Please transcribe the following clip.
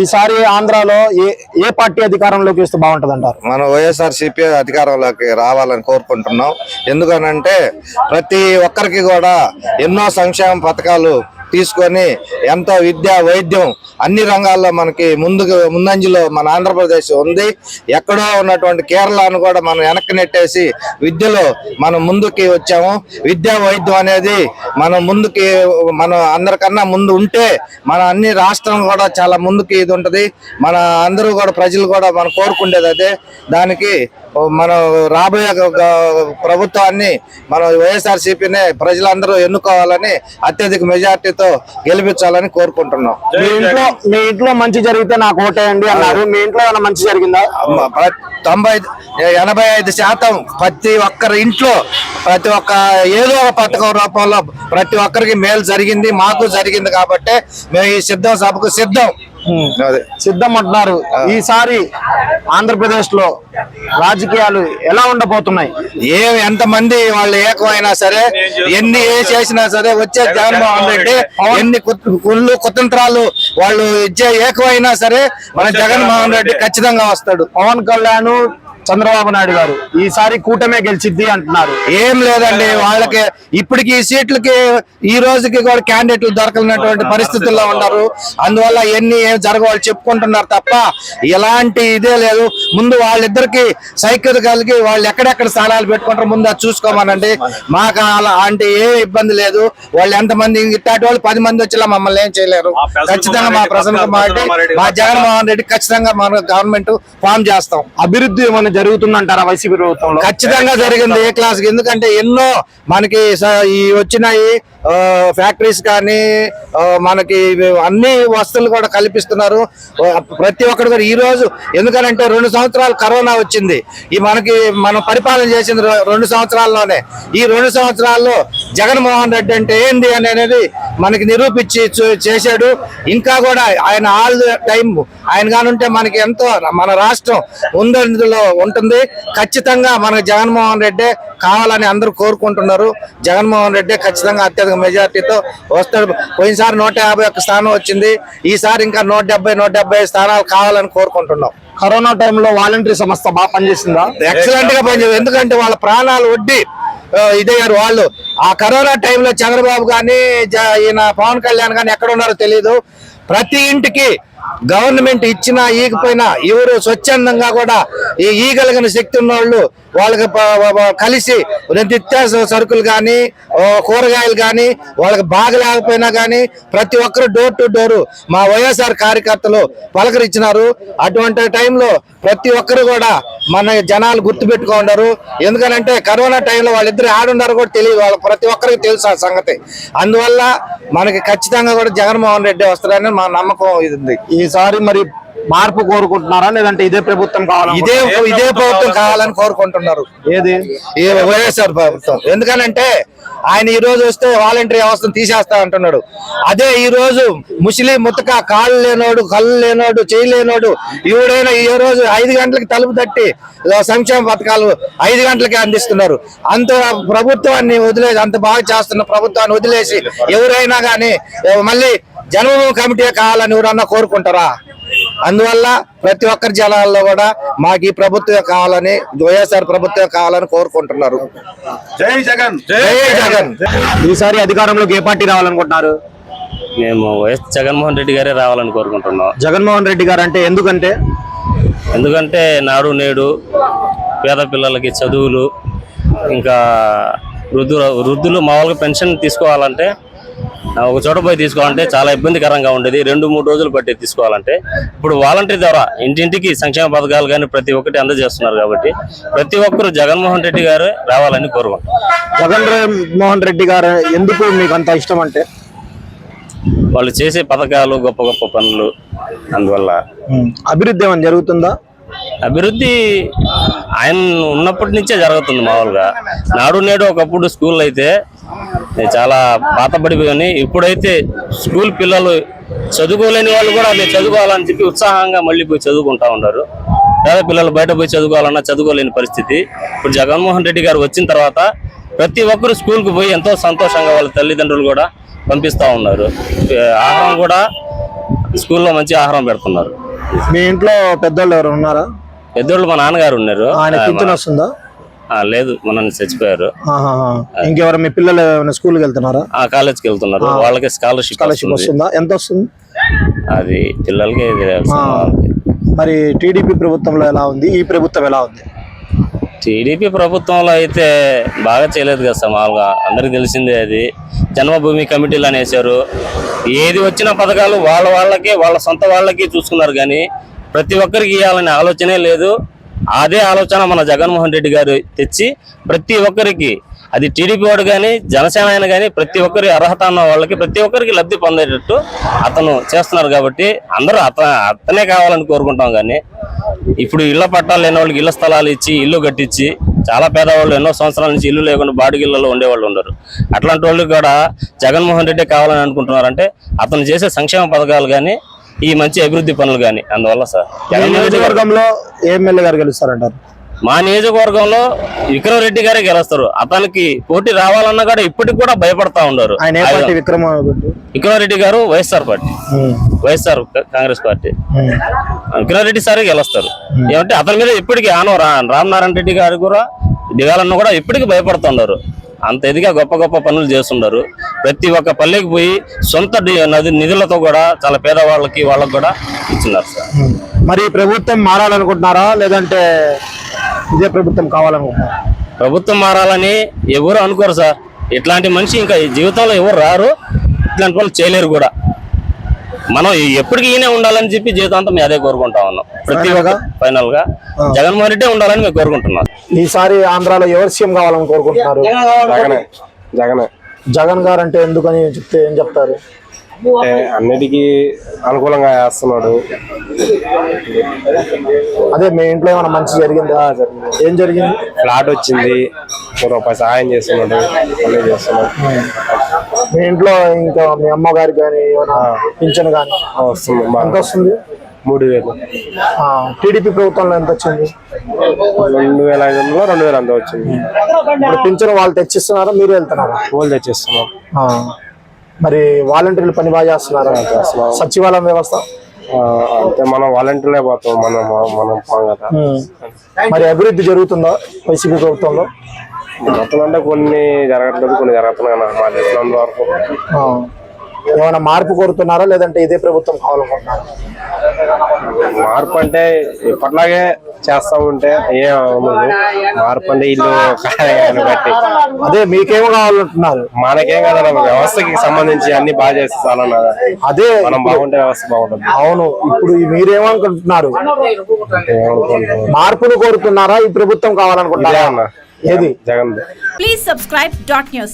ఈసారి ఆంధ్రాలో ఏ ఏ పార్టీ అధికారంలోకి వస్తే బాగుంటది అంటారు మన వైఎస్ఆర్ సిపి అధికారంలోకి రావాలని కోరుకుంటున్నాం. ఎందుకనంటే ప్రతి ఒక్కరికి కూడా ఎన్నో సంక్షేమ పథకాలు తీసుకొని ఎంతో విద్య వైద్యం అన్ని రంగాల్లో మనకి ముందుకు ముందంజలో మన ఆంధ్రప్రదేశ్ ఉంది. ఎక్కడో ఉన్నటువంటి కేరళను కూడా మనం వెనక్కి నెట్టేసి విద్యలో మనం ముందుకి వచ్చాము. విద్యా వైద్యం అనేది మనం ముందుకి మనం అందరికన్నా ముందు ఉంటే మన అన్ని రాష్ట్రం కూడా చాలా ముందుకి ఇది ఉంటుంది. మన అందరూ కూడా ప్రజలు కూడా మనం కోరుకుండేది అదే. దానికి మనం రాబోయే ప్రభుత్వాన్ని మనం వైఎస్ఆర్సీపీనే ప్రజలందరూ ఎన్నుకోవాలని అత్యధిక మెజార్టీతో గెలిపించాలని కోరుకుంటున్నాం. మీ ఇంట్లో మీ ఇంట్లో మంచి జరిగితే నాకు ఓటేయండి అన్నారు. మీ ఇంట్లో ఏమైనా మంచి జరిగిందా? తొంభై ఎనభై ఐదు శాతం ప్రతి ఒక్కరి ఇంట్లో ప్రతి ఒక్క ఏదో ఒక పథకం రూపంలో ప్రతి ఒక్కరికి మేలు జరిగింది మాకు జరిగింది కాబట్టి మేము ఈ సిద్ధం సభకు సిద్ధం. అదే. సిద్ధం అంటున్నారు. ఈసారి ఆంధ్రప్రదేశ్లో రాజకీయాలు ఎలా ఉండబోతున్నాయి? ఏం ఎంతమంది వాళ్ళు ఏకమైనా సరే ఎన్ని ఏ చేసినా సరే వచ్చే జగన్మోహన్ రెడ్డి ఎన్ని కుళ్ళు కుతంత్రాలు వాళ్ళు ఇచ్చే ఏకమైనా సరే మన జగన్మోహన్ రెడ్డి. ఖచ్చితంగా వస్తాడు. పవన్ కళ్యాణ్ చంద్రబాబు నాయుడు గారు ఈసారి కూటమే గెలిచిద్ది అంటున్నారు. ఏం లేదండి వాళ్ళకి ఇప్పటికి ఈ సీట్లకి ఈ రోజుకి కూడా క్యాండిడేట్లు దొరకనటువంటి పరిస్థితుల్లో ఉన్నారు. అందువల్ల ఎన్ని ఏం జరగవాళ్ళు చెప్పుకుంటున్నారు తప్ప ఎలాంటి ఇదే లేదు. ముందు వాళ్ళిద్దరికి సైకిల్ కలిగి వాళ్ళు ఎక్కడెక్కడ స్థానాలు పెట్టుకుంటారు ముందు అది చూసుకోమనండి. మాకు అలా అంటే ఏ ఇబ్బంది లేదు. వాళ్ళు ఎంతమంది ఇట్లాంటి వాళ్ళు పది మంది వచ్చేలా మమ్మల్ని ఏం చేయలేరు. ఖచ్చితంగా మా ప్రసన్న కుమార్ రెడ్డి మా జగన్మోహన్ రెడ్డి ఖచ్చితంగా మన గవర్నమెంట్ ఫామ్ చేస్తాం. అభివృద్ధి ఏమైనా జరుగుతుందంటారా వైసీపీ ప్రభుత్వంలో? ఖచ్చితంగా జరిగింది ఏ క్లాస్ ఎందుకంటే ఎన్నో మనకి స- ఈ వచ్చినాయి ఫ్యాక్టరీస్ కానీ మనకి అన్ని వస్తువులు కూడా కల్పిస్తున్నారు. ప్రతి ఒక్కరు కూడా ఈ రోజు ఎందుకనంటే రెండు సంవత్సరాలు కరోనా వచ్చింది. ఈ మనకి మనం పరిపాలన చేసింది రెండు సంవత్సరాల్లోనే. ఈ రెండు సంవత్సరాల్లో జగన్మోహన్ రెడ్డి అంటే ఏంది అని అనేది మనకి నిరూపించి చేశాడు. ఇంకా కూడా ఆయన ఆల్ ద టైం ఆయన కానుంటే మనకి ఎంతో మన రాష్ట్రం ముందందులో ఉంటుంది. ఖచ్చితంగా మనకి జగన్మోహన్ రెడ్డి కావాలని అందరూ కోరుకుంటున్నారు. జగన్మోహన్ రెడ్డి ఖచ్చితంగా అత్యధిక మెజార్టీతో వస్తాడు. పోయినసారి నూట యాభై ఒక్క స్థానం వచ్చింది. ఈసారి ఇంకా నూట డెబ్బై నూట డెబ్బై స్థానాలు కావాలని కోరుకుంటున్నాం. కరోనా టైంలో వాలంటరీ సంస్థ బాగా పనిచేసిందా? ఎక్సలెంట్గా పనిచేది ఎందుకంటే వాళ్ళ ప్రాణాలు వడ్డీ ఇదయ్యారు వాళ్ళు. ఆ కరోనా టైంలో చంద్రబాబు కానీ ఈయన పవన్ కళ్యాణ్ కానీ ఎక్కడ ఉన్నారో తెలియదు ప్రతి ఇంటికి గవర్నమెంట్ ఇచ్చినా ఈగిపోయినా ఎవరు స్వచ్ఛందంగా కూడా ఈ ఈగలిగిన శక్తి ఉన్న వాళ్ళు వాళ్ళకి కలిసి నిత్యావసర సరుకులు కానీ కూరగాయలు కానీ వాళ్ళకి బాగా లేకపోయినా కానీ ప్రతి ఒక్కరు డోర్ టు డోర్ మా వైఎస్ఆర్ కార్యకర్తలు పలకరించినారు. అటువంటి టైంలో ప్రతి ఒక్కరు కూడా మన జనాలు గుర్తుపెట్టుకున్నారు ఎందుకనంటే కరోనా టైంలో వాళ్ళిద్దరు ఆడున్నారు కూడా తెలియదు. వాళ్ళ ప్రతి ఒక్కరికి తెలుసు ఆ సంగతి. అందువల్ల మనకి ఖచ్చితంగా కూడా జగన్మోహన్ రెడ్డి వస్తారని మా నమ్మకం ఇది ఈసారి మరి మార్పు కోరుకుంటున్నారా? లేదంటే ఇదే ప్రభుత్వం కావాలా ఇదే ఇదే ప్రభుత్వం కావాలని కోరుకుంటున్నారు. ఏది? వైఎస్ఆర్ ప్రభుత్వం. ఎందుకనంటే ఆయన ఈ రోజు వస్తే వాలంటరీ వ్యవస్థను తీసేస్తా అంటున్నాడు. అదే ఈ రోజు ముసలి ముతక కాళ్ళు లేనోడు కళ్ళు లేనోడు చేయి లేనోడు ఎవడైనా ఈ రోజు ఐదు గంటలకి తలుపు తట్టి సంక్షేమ పథకాలు ఐదు గంటలకి అందిస్తున్నారు. అంత ప్రభుత్వాన్ని వదిలేసి అంత బాగా చేస్తున్న ప్రభుత్వాన్ని వదిలేసి ఎవరైనా కానీ మళ్ళీ జన్మభూమి కమిటీ కావాలని ఎవరన్నా కోరుకుంటారా? అందువల్ల ప్రతి ఒక్కరి జనాల్లో కూడా మాకు ఈ ప్రభుత్వం కావాలని వైఎస్ఆర్ ప్రభుత్వం కావాలని కోరుకుంటున్నారు. జై జగన్. జై జగన్. ఈసారి అధికారంలోకి ఏ పార్టీ రావాలనుకుంటున్నారు? మేము వైఎస్ జగన్మోహన్ రెడ్డి గారే రావాలని కోరుకుంటున్నాం. జగన్మోహన్ రెడ్డి గారు అంటే ఎందుకంటే? ఎందుకంటే నాడు నేడు పేద పిల్లలకి చదువులు ఇంకా వృద్ధులు వృద్ధులు మామూలుగా పెన్షన్ తీసుకోవాలంటే ఒక చోట పోయి తీసుకోవాలంటే చాలా ఇబ్బందికరంగా ఉండేది. రెండు మూడు రోజులు పట్టి తీసుకోవాలంటే. ఇప్పుడు వాలంటరీ ద్వారా ఇంటింటికి సంక్షేమ పథకాలు కానీ ప్రతి ఒక్కటి అందజేస్తున్నారు కాబట్టి ప్రతి ఒక్కరు జగన్మోహన్ రెడ్డి గారు రావాలని కోరుకుంటున్నాం. జగన్ మోహన్ రెడ్డి గారు ఎందుకు మీకు అంత ఇష్టం అంటే? వాళ్ళు చేసే పథకాలు గొప్ప గొప్ప పనులు అందువల్ల అభివృద్ధి ఏమైనా జరుగుతుందా? అభివృద్ధి ఆయన ఉన్నప్పటి నుంచే జరుగుతుంది మామూలుగా. నాడు నేడు ఒకప్పుడు స్కూల్ అయితే చాలా పాతబడిపోయి ఇప్పుడైతే స్కూల్ పిల్లలు చదువుకోలేని వాళ్ళు కూడా మేము చదువుకోవాలని చెప్పి ఉత్సాహంగా మళ్ళీ పోయి చదువుకుంటా ఉన్నారు. పేద పిల్లలు బయట పోయి చదువుకోవాలన్నా చదువుకోలేని పరిస్థితి. ఇప్పుడు జగన్మోహన్ రెడ్డి గారు వచ్చిన తర్వాత ప్రతి ఒక్కరు స్కూల్కి పోయి ఎంతో సంతోషంగా వాళ్ళ తల్లిదండ్రులు కూడా పంపిస్తూ ఉన్నారు. ఆహారం కూడా స్కూల్లో మంచి ఆహారం పెడుతున్నారు. మీ ఇంట్లో పెద్దోళ్ళు ఎవరు ఉన్నారా? పెద్దోళ్ళు మా నాన్నగారు ఉన్నారు. ఆయన పింఛన్ వస్తుందా? లేదు మన చచ్చిపోయారు. ఇంకెవరు మీ పిల్లలు ఏమైనా స్కూల్కి వెళ్తున్నారా? ఆ కాలేజ్కి వెళ్తున్నారు. వాళ్ళకి స్కాలర్షిప్ స్కాలర్షిప్ వస్తుందా. ఎంత వస్తుంది? అది పిల్లలకి. మరి టీడీపీ ప్రభుత్వంలో ఎలా ఉంది? ఈ ప్రభుత్వం ఎలా ఉంది? టీడీపీ ప్రభుత్వంలో అయితే బాగా చేయలేదు కదా సార్ మామూలుగా. అందరికి తెలిసిందే అది. జన్మభూమి కమిటీలు అనేసారు ఏది వచ్చిన పథకాలు వాళ్ళ వాళ్ళకి వాళ్ళ సొంత వాళ్ళకి చూసుకున్నారు కానీ ప్రతి ఒక్కరికి ఇవ్వాలనే ఆలోచనే లేదు. అదే ఆలోచన మన జగన్మోహన్ రెడ్డి గారు తెచ్చి ప్రతి ఒక్కరికి అది టీడీపీ వాడు కానీ జనసేన ఆయన కానీ ప్రతి ఒక్కరి అర్హత ఉన్న వాళ్ళకి ప్రతి ఒక్కరికి లబ్ధి పొందేటట్టు అతను చేస్తున్నారు కాబట్టి అందరూ అత అతనే కావాలని కోరుకుంటాం కానీ ఇప్పుడు ఇళ్ళ పట్టాలు లేని వాళ్ళకి ఇళ్ళ స్థలాలు ఇచ్చి ఇల్లు కట్టించి చాలా పేదవాళ్ళు ఎన్నో సంవత్సరాల నుంచి ఇల్లు లేకుండా బాడుగిళ్ళలో ఉండేవాళ్ళు ఉండరు అట్లాంటి వాళ్ళు కూడా జగన్మోహన్ రెడ్డి కావాలని అనుకుంటున్నారంటే అతను చేసే సంక్షేమ పథకాలు కానీ ఈ మంచి అభివృద్ధి పనులు కానీ అందువల్ల సార్. నియోజకవర్గంలో ఎమ్మెల్యే గారు గెలుస్తారంటారు? మా నియోజకవర్గంలో విక్రమ్ రెడ్డి గారే గెలుస్తారు. అతనికి పోటీ రావాలన్నా కూడా ఇప్పటికి కూడా భయపడతా ఉన్నారు. ఆయన ఏ పార్టీ? విక్రమ విక్రమ్ రెడ్డి గారు YSR party. YSR Congress party. Vikram Reddy సారే గెలుస్తారు. ఏమంటే అతని మీద ఇప్పటికీ ఆనవ రా రామనారాయణ రెడ్డి గారు కూడా దిగాలన్న కూడా ఇప్పటికీ భయపడుతున్నారు అంత ఎదిగా గొప్ప గొప్ప పనులు చేస్తున్నారు ప్రతి ఒక్క పల్లెకి పోయి సొంత నది నిధులతో కూడా చాలా పేదవాళ్ళకి వాళ్ళకి కూడా ఇచ్చినారు సార్. మరి ప్రభుత్వం మారాలనుకుంటున్నారా? లేదంటే ఇదే ప్రభుత్వం కావాలనుకుంటున్నారా ప్రభుత్వం మారాలని ఎవరు అనుకోరు సార్. ఇట్లాంటి మనిషి ఇంకా ఈ జీవితంలో ఎవరు రారు. ఇట్లాంటి వాళ్ళు చేయలేరు కూడా. మనం ఎప్పటికీ ఈయనే ఉండాలని చెప్పి జీవితాంతం అదే కోరుకుంటా ఉన్నాం. ప్రతి ఒక్క? ఫైనల్గా జగన్మోహన్ రెడ్డి ఉండాలని మేము కోరుకుంటున్నాం. ఈసారి ఆంధ్రాలో ఎవరు సీఎం కావాలని కోరుకుంటున్నారు? జగనే. జగనే. జగన్ గారు అంటే ఎందుకని చెప్తే ఏం చెప్తారు? అంటే అన్నిటికీ అనుకూలంగా చేస్తున్నాడు అదే మీ ఇంట్లో ఏమైనా మంచి జరిగిందా? ఏం జరిగింది? ఫ్లాట్ వచ్చింది. రూపాయి సహాయం చేస్తున్నాడు. అన్నీ చేస్తున్నాడు. మీ ఇంట్లో ఇంకా మీ అమ్మగారికి కానీ ఏమైనా పింఛన్ కానీ వస్తుంది. ఎంత వస్తుంది? మూడు వేలు. టీడీపీ ప్రభుత్వంలో ఎంత వచ్చింది? రెండు వేల ఐదు వందలు రెండు వేలు అంత వచ్చింది. ఇప్పుడు పింఛన్ వాళ్ళు తెచ్చిస్తున్నారా? మీరు వెళ్తున్నారా? పూలు తెచ్చిస్తున్నాం ఆ. మరి వాలంటీర్లు పని బాగా చేస్తున్నారా? సచివాలయం వ్యవస్థ? అంటే మనం వాలంటీర్లే పోతాం మనం మనం కదా. మరి అభివృద్ధి జరుగుతుందా వైసీపీ ప్రభుత్వంలో? మొత్తం అంటే కొన్ని జరగట్లేదు కొన్ని జరుగుతున్నాయి అన్న మా తెలిసినంత వరకు. ఏమైనా మార్పు కోరుతున్నారా? లేదంటే ఇదే ప్రభుత్వం కావాలనుకుంటున్నారా? మార్పు అంటే ఇప్పట్లాగే చేస్తా ఉంటే ఏం మార్పు అంటే ఇల్లు బట్టి అదే మీకేమో కావాలంటున్నారు? మనకేం కదా వ్యవస్థకి సంబంధించి అన్ని బాగా చేస్తే చాలా అన్నదా. అదే మనం బాగుంటే వ్యవస్థ బాగుంటుంది. అవును ఇప్పుడు మీరేమనుకుంటున్నారు? మార్పును కోరుతున్నారా? ఈ ప్రభుత్వం కావాలనుకుంటున్నారా? అన్న. ఏది? Jagan Please subscribe dot news.